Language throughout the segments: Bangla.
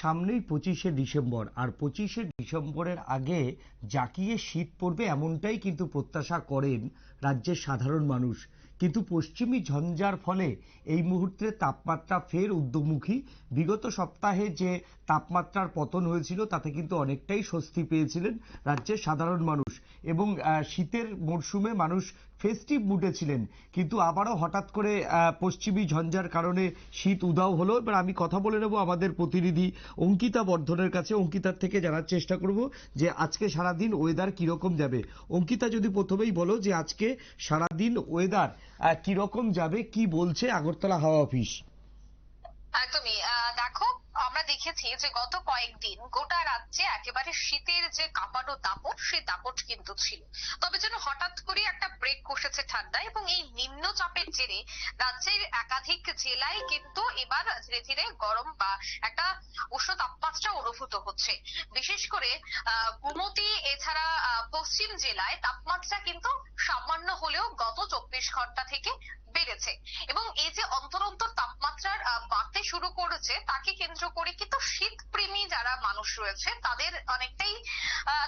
সামনেই পঁচিশে ডিসেম্বর। আর পঁচিশে ডিসেম্বরের আগে জাকিয়ে শীত পড়বে এমনটাই কিন্তু প্রত্যাশা করেন রাজ্যের সাধারণ মানুষ। কিন্তু পশ্চিমী ঝঞ্ঝার ফলে এই মুহূর্তে তাপমাত্রা ফের ঊর্ধ্বমুখী বিগত সপ্তাহে যে তাপমাত্রার পতন হয়েছিল, তাতে কিন্তু অনেকটাই স্বস্তি পেয়েছিলেন রাজ্যের সাধারণ মানুষ এবং শীতের মরশুমে মানুষ ফেস্টিভ মুডে ছিলেন। কিন্তু আবারও হঠাৎ করে পশ্চিমী ঝঞ্ঝার কারণে শীত উধাও হলো। এবার আমি কথা বলে নেব আমাদের প্রতিনিধি অঙ্কিতা বর্ধনের কাছে। অঙ্কিতার থেকে জানার চেষ্টা করব যে আজকে সারাদিন ওয়েদার কীরকম যাবে। অঙ্কিতা, যদি প্রথমেই বলো যে আজকে সারাদিন ওয়েদার কীরকম যাবে কি বলছে আগরতলা হাওয়া অফিস? একদমই দেখো, আমরা দেখেছি যে গত কয়েকদিন গোটা রাজ্যে একেবারে শীতের যে কাঁপানো দাপট, সেই দাপট কিন্তু ছিল। তবে যেন হঠাৎ করে একটা ব্রেক কষেছে ঠান্ডা এবং এই নিম্নচাপের জেরে রাজ্যের একাধিক জেলায় কিন্তু এবার ধীরে ধীরে গরম বা একটা উষ্ণ তাপমাত্রা অনুভূত হচ্ছে। বিশেষ করে গোমতী এছাড়া পশ্চিম জেলায় তাপমাত্রা কিন্তু সামান্য হলেও গত চব্বিশ ঘণ্টা থেকে বেড়েছে। এবং এই যে অন্তর অন্তর তাপমাত্রার বাড়তে শুরু করেছে তাকে কেন্দ্র করে কিন্তু শীত প্রেমী যারা মানুষ রয়েছে, তাদের অনেকটাই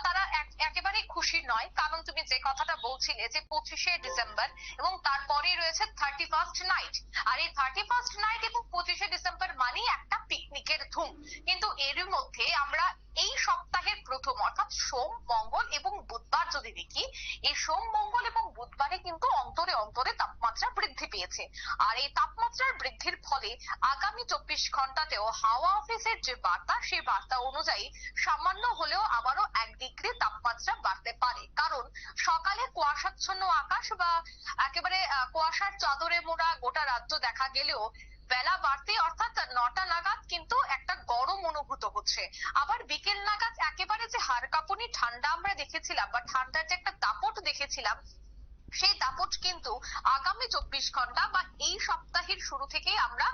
তারা এক- একেবারে খুশি নয়। কারণ তুমি যে কথাটা বলছিলে যে পঁচিশে ডিসেম্বর এবং তারপরে রয়েছে থার্টি ফার্স্ট নাইট আর এই থার্টি ফার্স্ট নাইট এবং পঁচিশে পারে। কারণ সকালে কুয়াশাচ্ছন্ন আকাশ বা একেবারে কুয়াশার চাদরে মোড়া গোটা রাজ্য দেখা গেলেও বেলা বাড়তে অর্থাৎ নটা নাগাদ কিন্তু একটা গরম অনুভূত হচ্ছে। আবার বিকেল নাগাদ একেবারে যে হাড় কাঁপুনি ঠান্ডা আমরা দেখেছিলাম বা ঠান্ডার যে একটা দাপট দেখেছিলাম, সেই দাপট কিন্তু আগামী চব্বিশ ঘণ্টা বা এই সপ্তাহের শুরু থেকেই আমরা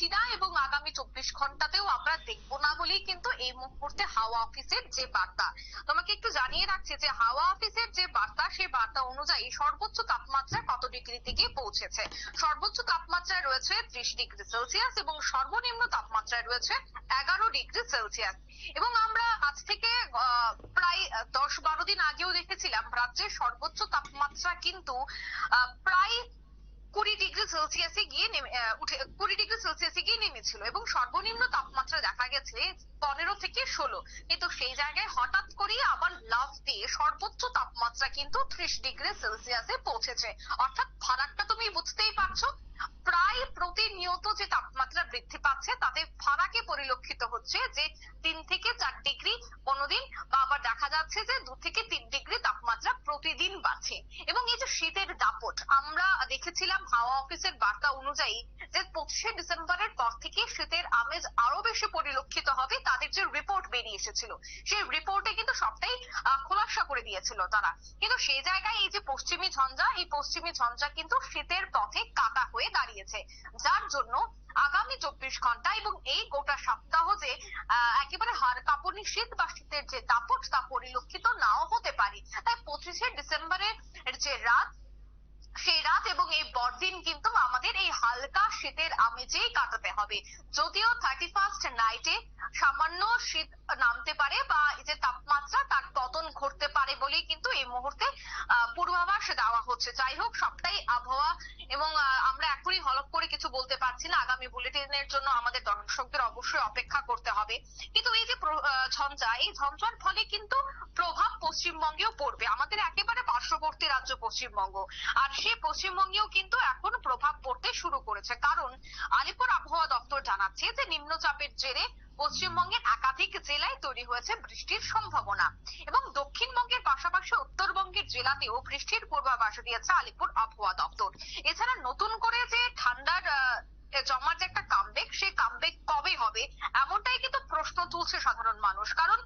দেখছি না এবং আগামী চব্বিশ ঘন্টাতেও আমরা দেখব না বলেই কিন্তু এই মুহূর্তে হাওয়া অফিসের যে বার্তা। তোমাকে একটু জানিয়ে রাখছি যে হাওয়া অফিসের যে বার্তা, সেই বার্তা অনুযায়ী সর্বোচ্চ তাপমাত্রা কত ডিগ্রি থেকে পৌঁছেছে? সর্বোচ্চ তাপমাত্রা রয়েছে ত্রিশ ডিগ্রি সেলসিয়াস এবং সর্বনিম্ন তাপমাত্রায় রয়েছে এগারো ডিগ্রি সেলসিয়াস। এবং আমরা আজ থেকে প্রায় দশ বারো দিন আগেও দেখেছিলাম, রাজ্যের সর্বোচ্চ তাপমাত্রা কিন্তু প্রায় কুড়ি ডিগ্রি সেলসিয়াসে গিয়ে উঠে, কুড়ি ডিগ্রি সেলসিয়াসে গিয়ে নেমেছিল এবং সর্বনিম্ন তাপমাত্রা দেখা গেছে পনেরো থেকে ষোলো। কিন্তু সেই জায়গায় হঠাৎ করেই আবার লাফ দিয়ে সর্বোচ্চ তাপমাত্রা কিন্তু ত্রিশ ডিগ্রি সেলসিয়াসে পৌঁছেছে। অর্থাৎ ফারাকটা তুমি বুঝতেই পারছ, প্রায় প্রতিনিয়ত যে তাপমাত্রা বৃদ্ধি পাচ্ছে, তাতে ফারাকে পরিলক্ষিত হচ্ছে যে তিন থেকে চার ডিগ্রি কোনোদিন বা আবার দেখা যাচ্ছে যে দু থেকে তিন ডিগ্রি তাপমাত্রা প্রতিদিন বাড়ছে। এবং এই যে শীতের দাপট, আমরা দেখেছিলাম হাওয়া অফিসের বার্তা অনুযায়ী যে পঁচিশে ডিসেম্বরের পর থেকে শীতের আমেজ আরও বেশি পরিলক্ষিত হবে, তাদের যে রিপোর্ট বেরিয়ে এসেছিল। সেই রিপোর্টে কিন্তু সবটাই আহ, খোলাসা করে দিয়েছিল তারা। কিন্তু সেই জায়গায় এই যে পশ্চিমী ঝঞ্ঝা, এই পশ্চিমী ঝঞ্ঝা কিন্তু শীতের পথে কাটা হয়ে দাঁড়িয়েছে, যার জন্য আগামী চব্বিশ ঘণ্টা এবং এই গোটা সপ্তাহ যে একেবারে হাড় কাঁপুনি শীত বা শীতের যে দাপট তা পরিলক্ষিত নাও হতে পারে। তাই পঁচিশে ডিসেম্বরের যে রাত, সেই রাত এবং এই বড়দিন কিন্তু আমাদের এই হালকা শীতের আমেজেই কাটাতে হবে। যদিও থার্টি ফার্স্ট নাইটে সামান্য শীত নামতে পারে বা এই যে তাপমাত্রা ঘটতে পারে বলেই কিন্তু এই মুহূর্তে পূর্বাভাস দেওয়া হচ্ছে। যাই হোক, সবটাই আবহাওয়া এবং আমরা এখনই হলক করে কিছু বলতে পারছি না। আগামী বুলেটিনের জন্য আমাদের দর্শকদের অবশ্যই অপেক্ষা করতে হবে। কিন্তু এই যে ঝঞ্ঝা, এই ঝঞ্ঝার ফলে কিন্তু প্রভাব পশ্চিমবঙ্গেও পড়বে। আমাদের একেবারে পার্শ্ববর্তী রাজ্য পশ্চিমবঙ্গ। আর সেই পশ্চিমবঙ্গেও কিন্তু এখন প্রভাব পড়তে শুরু করেছে। কারণ, আলিপুর আবহাওয়া দপ্তর জানাচ্ছে যে নিম্নচাপের জেরে পশ্চিমবঙ্গের একাধিক জেলায় তৈরি হয়েছে বৃষ্টির সম্ভাবনা এবং দক্ষিণবঙ্গের পাশাপাশি উত্তরবঙ্গের জেলাতেও বৃষ্টির পূর্বাভাস দিয়েছে আলিপুর আবহাওয়া দপ্তর। এছাড়া নতুন করে যে ঠান্ডার জমার যে একটা কামব্যাক সেই কামব্যাক কবে হবে এমনটাই কিন্তু প্রশ্ন তুলছে সাধারণ মানুষ। কারণ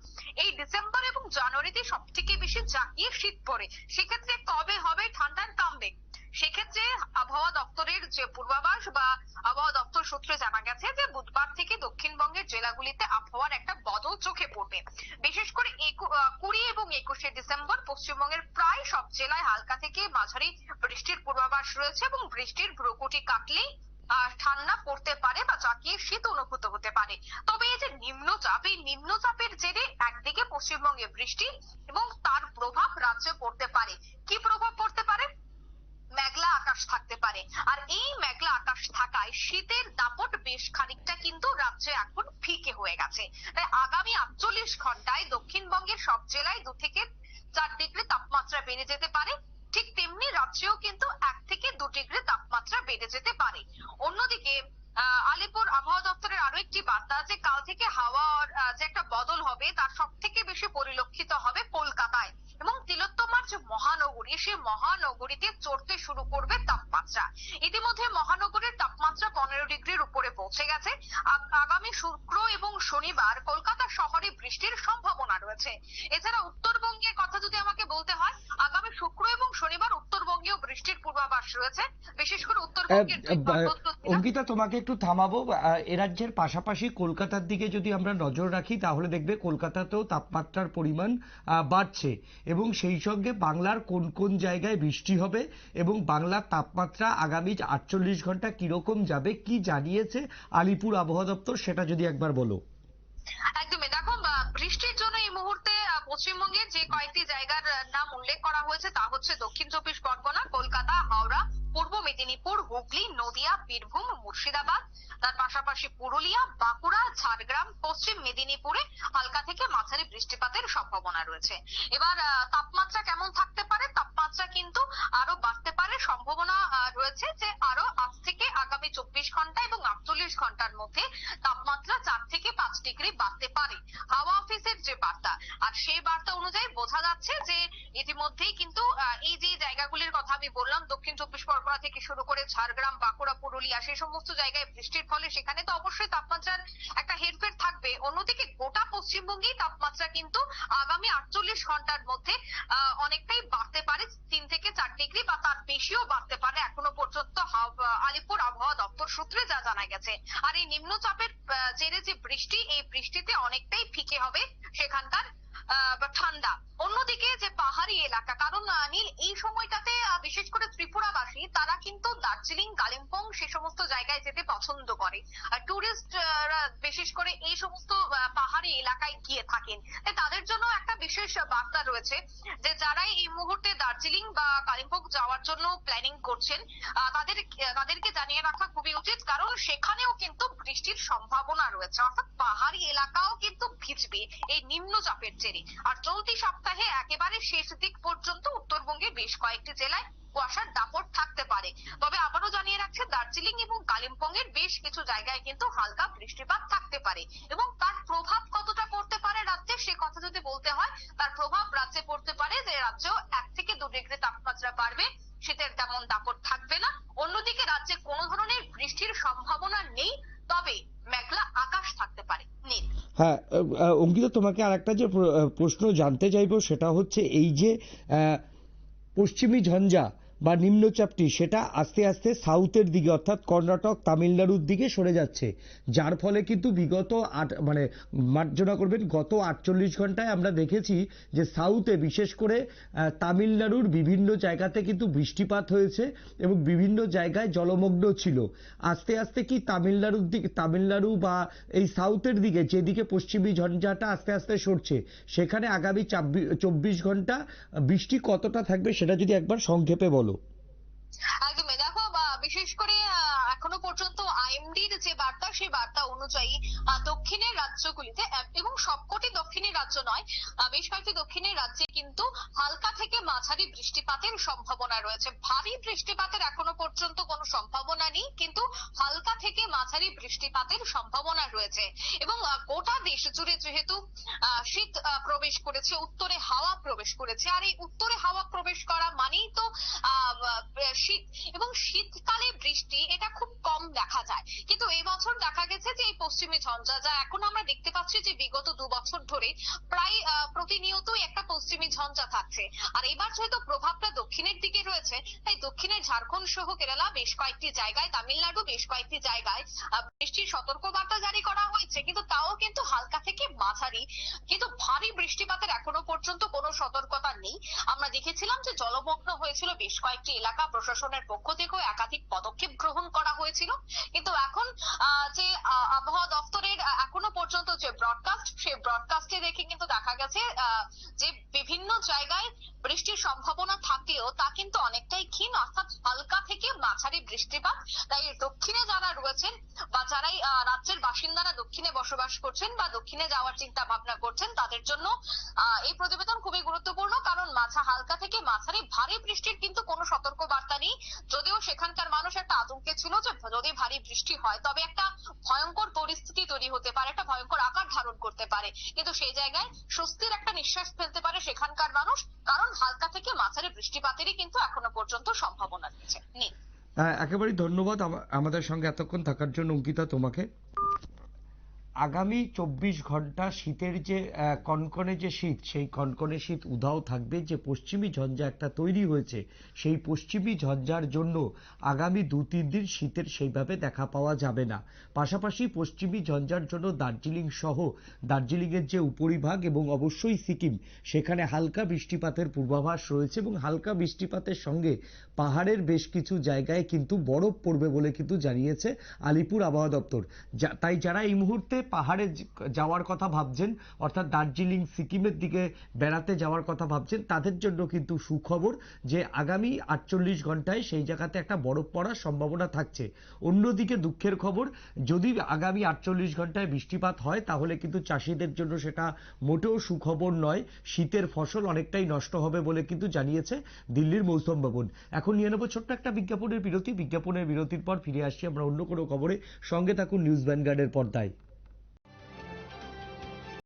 এই ডিসেম্বর এবং জানুয়ারিতে সব থেকে বেশি জাকিয়ে শীত পড়ে সেক্ষেত্রে কবে হবে ঠান্ডার কামব্যাক সেক্ষেত্রে আবহাওয়া দপ্তরের যে পূর্বাভাস বা আবহাওয়া দপ্তর সূত্রে জানা গেছে যে বুধবার থেকে দক্ষিণবঙ্গের জেলাগুলিতে আবহাওয়ার একটা বদল চোখে পড়বে বিশেষ করে কুড়ি এবং একুশে ডিসেম্বর পশ্চিমবঙ্গের প্রায় সব জেলায় হালকা থেকে মাঝারি বৃষ্টির পূর্বাভাস রয়েছে এবং বৃষ্টির ভ্রুকুটি কাটলেই ঠান্ডা পড়তে পারে বা জাকিয়ে শীত অনুভূত হতে পারে। তবে এই যে নিম্নচাপ, এই নিম্নচাপের জেরে একদিকে পশ্চিমবঙ্গে বৃষ্টি এবং তার প্রভাব রাজ্যে পড়তে পারে। কি প্রভাব পড়তে পারে? মেঘলা পারে। আর এই মেঘলা আকাশ থাকায় শীতের দাপট বেশ খানিকটা কিন্তু রাজ্যে এখন ফিকে হয়ে গেছে। তাই আগামী আটচল্লিশ ঘন্টায় দক্ষিণবঙ্গের সব জেলায় দু থেকে চার ডিগ্রি তাপমাত্রা বেড়ে যেতে পারে। ঠিক তেমনি রাজ্যেও কিন্তু এক থেকে দু ডিগ্রি তাপমাত্রা বেড়ে যেতে পারে। অন্যদিকে আলিপুর আবহাওয়া দপ্তরের আরও একটি বার্তা যে কাল থেকে হাওয়া আহ, যে একটা বদল হবে তার সব থেকে বেশি পরিলক্ষিত হবে কলকাতায় এবং তিলোত্তমার যে মহানগরী সেই মহানগরীতে চড়তে শুরু করবে তাপমাত্রা ইতিমধ্যে মহানগরের তাপমাত্রা পনেরো ডিগ্রির উপরে পৌঁছে গেছে আগ- আগামী শুক্র এবং শনিবার কলকাতা শহরে বৃষ্টির সম্ভাবনা রয়েছে এছাড়া উত্তরবঙ্গের কথা যদি আমাকে বলতে হয় আগামী শুক্র এবং শনিবার উত্তরবঙ্গেও বৃষ্টির পূর্বাভাস রয়েছে বিশেষ করে উত্তরবঙ্গের অঙ্কিতা তোমাকে একটু থামাবো। এ রাজ্যের পাশাপাশি কলকাতার দিকে যদি আমরা নজর রাখি তাহলে দেখবে কলকাতাতেও তাপমাত্রার পরিমাণ বাড়ছে। এবং সেই সঙ্গে বাংলার কোন কোন জায়গায় বৃষ্টি হবে এবং বাংলার তাপমাত্রা আগামী আটচল্লিশ ঘণ্টা কীরকম যাবে কি জানিয়েছে আলিপুর আবহাওয়া দপ্তর সেটা যদি একবার বলো। একদমই। দেখো বৃষ্টির পশ্চিমবঙ্গের যে কয়েকটি জায়গার নাম উল্লেখ করা হয়েছে, তা হচ্ছে দক্ষিণ চব্বিশ পরগনা, কলকাতা, হাওড়া, পূর্ব মেদিনীপুর, হুগলি, নদিয়া, বীরভূম, মুর্শিদাবাদ। তার পাশাপাশি পুরুলিয়া, বাঁকুড়া, ঝাড়গ্রাম, পশ্চিম মেদিনীপুরে হালকা থেকে মাঝারি বৃষ্টিপাতের সম্ভাবনা রয়েছে। এবার তাপমাত্রা কেমন থাকতে পারে? তাপমাত্রা কিন্তু অন্যদিকে গোটা পশ্চিমবঙ্গেই তাপমাত্রা কিন্তু আগামী আটচল্লিশ ঘণ্টার মধ্যে অনেকটাই বাড়তে পারে। তিন থেকে চার ডিগ্রি বা তার বেশিও বাড়তে পারে। এখনও পর্যন্ত আলিপুর আবহাওয়া দপ্তর সূত্রে যা জানা গেছে। আর এই নিম্নচাপের জেরে যে বৃষ্টি, এই বৃষ্টিতে অনেকটাই ফিকে হবে সেখানকার ঠান্ডা। অন্যদিকে যে পাহাড়ি এলাকা, কারণ নীল, এই সময়টাতে বিশেষ করে ত্রিপুরাবাসী, তারা কিন্তু দার্জিলিং, কালিম্পং সে সমস্ত জায়গায় যেতে পছন্দ করে। আর টুরিস্ট বিশেষ করে এই সমস্ত পাহাড়ি এলাকায় গিয়ে থাকেন। তাদের জন্য একটা বিশেষ বার্তা রয়েছে যে, যারা এই মুহূর্তে দার্জিলিং বা কালিম্পং যাওয়ার জন্য প্ল্যানিং করছেন তাদের, তাদেরকে জানিয়ে রাখা খুবই উচিত। কারণ সেখানেও কিন্তু বৃষ্টির সম্ভাবনা রয়েছে। অর্থাৎ পাহাড়ি এলাকাও কিন্তু ভিজবে এই নিম্নচাপের জেরে। আর চলতি সপ্তাহে একেবারে শেষ দিক পর্যন্ত উত্তরবঙ্গের বেশ কয়েকটি জেলায় কুয়াশার দাপট থাকতে পারে। তবে আবারও জানিয়ে রাখছে, দার্জিলিং এবং কালিম্পং এর বেশ কিছু জায়গায় কিন্তু হালকা বৃষ্টিপাত থাকতে পারে এবং তার প্রভাব কতটা পড়তে পারে রাজ্যে, সে কথা যদি বলতে হয়, তার প্রভাব রাজ্যে পড়তে পারে যে রাজ্য এক থেকে দু ডিগ্রি তাপমাত্রা বাড়বে, শীতের তেমন দাপট থাকবে না। অন্যদিকে রাজ্যে কোনো ধরনের বৃষ্টির সম্ভাবনা নেই, তবে মেঘলা আকাশ থাকতে পারে। নীল। হ্যাঁ অঙ্কিতা, তোমাকে আর একটা যে প্রশ্ন জানতে চাইব, সেটা হচ্ছে এই যে পশ্চিমী ঝঞ্ঝা বা নিম্নচাপটি সেটা আস্তে আস্তে সাউথের দিকে, অর্থাৎ কর্ণাটক, তামিলনাড়ুর দিকে সরে যাচ্ছে। যার ফলে কিন্তু বিগত আট মানে মার্জনা করবেন, গত আটচল্লিশ ঘন্টায় আমরা দেখেছি যে সাউথে বিশেষ করে তামিলনাড়ুর বিভিন্ন জায়গাতে কিন্তু বৃষ্টিপাত হয়েছে এবং বিভিন্ন জায়গায় জলমগ্ন ছিল। আস্তে আস্তে কি তামিলনাড়ুর দিকে, তামিলনাড়ু বা এই সাউথের দিকে, যেদিকে পশ্চিমী ঝঞ্ঝাটা আস্তে আস্তে সরছে, সেখানে আগামী চব্বিশ ঘণ্টা বৃষ্টি কতটা থাকবে সেটা যদি একবার সংক্ষেপে বলো। একদমই। দেখো বিশেষ করে এখনও পর্যন্ত আইএমডির যে বার্তা, সেই বার্তা অনুযায়ী দক্ষিণের রাজ্যগুলিতে এবং সবকটি দক্ষিণের রাজ্য নয় বেশ কয়েকটি দক্ষিণের রাজ্যে কিন্তু হালকা থেকে মাঝারি বৃষ্টিপাতের সম্ভাবনা রয়েছে। ভারী বৃষ্টিপাতের এখনও পর্যন্ত কোনো সম্ভাবনা নেই, কিন্তু হালকা থেকে মাঝারি বৃষ্টিপাতের সম্ভাবনা রয়েছে এবং গোটা দেশ জুড়ে যেহেতু শীত প্রবেশ করেছে, উত্তরে হাওয়া প্রবেশ করেছে, আর এই উত্তরে হাওয়া প্রবেশ করা মানেই তো শীত। এবং শীতকালে বৃষ্টি, এটা খুব কম দেখা যায়। কিন্তু এই বছর দেখা গেছে যে এই পশ্চিমী ঝঞ্ঝা, যা এখন আমরা দেখতে পাচ্ছি যে বিগত দু বছর ধরে প্রায় প্রতিনিয়তই একটা পশ্চিমী ঝঞ্ঝা থাকছে। আর এবার যেহেতু প্রভাবটা দক্ষিণের দিকে রয়েছে, তাই দক্ষিণের ঝাড়খণ্ড সহ কেরালা বেশ কয়েকটি জায়গায়, তামিলনাড়ু বেশ কয়েকটি জায়গায় বৃষ্টির সতর্কবার্তা জারি করা হয়েছে, কিন্তু তাও কিন্তু হালকা থেকে মাঝারি, কিন্তু ভারী বৃষ্টিপাতের এখনও পর্যন্ত কোনো সতর্কতা নেই। আমরা দেখেছিলাম যে জলমগ্ন হয়েছিল বেশ কয়েকটি এলাকা, প্রশাসনের পক্ষ থেকেও একাধিক পদক্ষেপ গ্রহণ করা হয়েছিল। কিন্তু এখন যে আবহাওয়া দপ্তরের আহ, এখনও পর্যন্ত যে ব্রডকাস্ট সেই ব্রডকাস্টে দেখে কিন্তু দেখা গেছে যে বিভিন্ন জায়গায় বৃষ্টির সম্ভাবনা থাকলেও তা কিন্তু অনেকটাই ক্ষীণ, অর্থাৎ হালকা থেকে মাঝারি বৃষ্টিপাত। তাই দক্ষিণে যারা রয়েছেন বা যারাই রাজ্যের বাসিন্দারা দক্ষিণে বসবাস করছেন বা দক্ষিণে যাওয়ার চিন্তা ভাবনা করছেন, তাদের জন্য এই প্রতিবেদন খুবই গুরুত্বপূর্ণ, কারণ মাঝা, হালকা থেকে মাঝারি ভারী বৃষ্টির কিন্তু কোনো সতর্ক বার্তা নেই। যদিও সেখানকার মানুষ একটা আতঙ্কে ছিল যে যদি ভারী বৃষ্টি হয়, তবে একটা ভয়ঙ্কর পরিস্থিতি তৈরি হতে পারে, একটা ভয়ঙ্কর আকার ধারণ করতে পারে। কিন্তু সেই জায়গায় স্বস্তির একটা নিঃশ্বাস ফেলতে পারে সেখানকার মানুষ, কারণ হালকা থেকে মাঝারি বৃষ্টিপাতেরই কিন্তু এখনও পর্যন্ত সম্ভাবনা রয়েছে। নেই একেবারেই ধন্যবাদ আমা- আমাদের সঙ্গে এতক্ষণ থাকার জন্য, অঙ্কিতা, তোমাকে। আগামী চব্বিশ ঘণ্টা শীতের যে কনকনে যে শীত, সেই কনকনে শীত উধাও থাকবে। যে পশ্চিমী ঝঞ্ঝা একটা তৈরি হয়েছে, সেই পশ্চিমী ঝঞ্ঝার জন্য আগামী দু তিন দিন শীতের সেইভাবে দেখা পাওয়া যাবে না। পাশাপাশি পশ্চিমী ঝঞ্ঝার জন্য দার্জিলিং সহ দার্জিলিংয়ের যে উপরিভাগ এবং অবশ্যই সিকিম, সেখানে হালকা বৃষ্টিপাতের পূর্বাভাস রয়েছে এবং হালকা বৃষ্টিপাতের সঙ্গে পাহাড়ের বেশ কিছু জায়গায় কিন্তু বরফ পড়বে বলে কিন্তু জানিয়েছে আলিপুর আবহাওয়া দপ্তর। তাই যারা এই মুহূর্তে পাহাড়ে যাওয়ার কথা ভাবছেন, অর্থাৎ দার্জিলিং, সিকিমের দিকে বেড়াতে যাওয়ার কথা ভাবছেন, তাদের জন্য কিন্তু সুখবর যে আগামী আটচল্লিশ ঘন্টায় সেই জায়গাতে একটা বরফ পড়ার সম্ভাবনা থাকছে। অন্যদিকে দুঃখের খবর, যদি আগামী আটচল্লিশ ঘন্টায় বৃষ্টিপাত হয়, তাহলে কিন্তু চাষিদের জন্য সেটা মোটেও সুখবর নয়। শীতের ফসল অনেকটাই নষ্ট হবে বলে কিন্তু জানিয়েছে দিল্লির মৌসুম ভবন। এখন নিয়ে নেব ছোট্ট একটা বিজ্ঞাপনের বিরতি। বিজ্ঞাপনের বিরতির পর ফিরে আসছি আমরা অন্য কোনো খবরে। সঙ্গে থাকুন নিউজ ভ্যানগার্ডের পর্দায়।